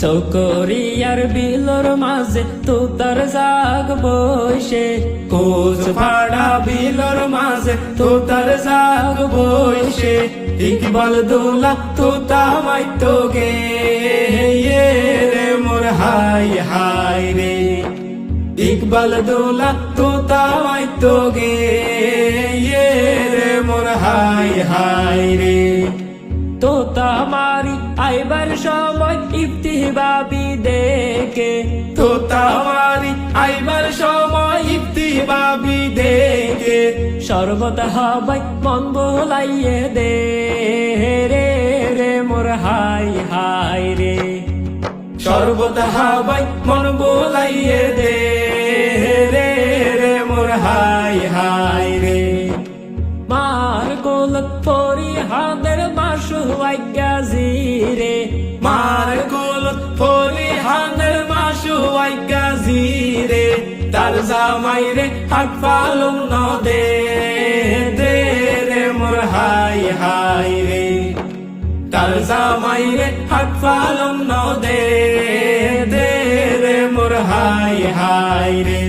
চৌকরিয়ার বিলর মাঝে তু তার জাগ বসে। কোচ ফাড়া বিলর মাঝে তু তার জাগ বসে। ইকবাল দোলা তু তামাই তো গে রে মোর হাই হাই রে। ইকবাল দোলা তু তামাই তো গে তামারি আইবার সময় ইফতি বাবি দেখে তো তামারি আইবার সময় ইফতি বাবি দেখে সর্বত হাবাই মন বোলাইয়ে দে রে রে মোর হাই হাই রে। সর্বত হাবাই মন বোলাইয়ে দে রে রে মোর হাই হাই রে। মার গোল ফরি হাদের মাসু মাসুয়াইগাজিরে মার কুল ফরিহানের মাসুয়াইগাজিরে তার জামাইরে হাত পালং ন দে। দে রে মোর হাই হাই রে। তার জামাইরে হাত পালং ন দে। দে রে মোর হাই হাই রে।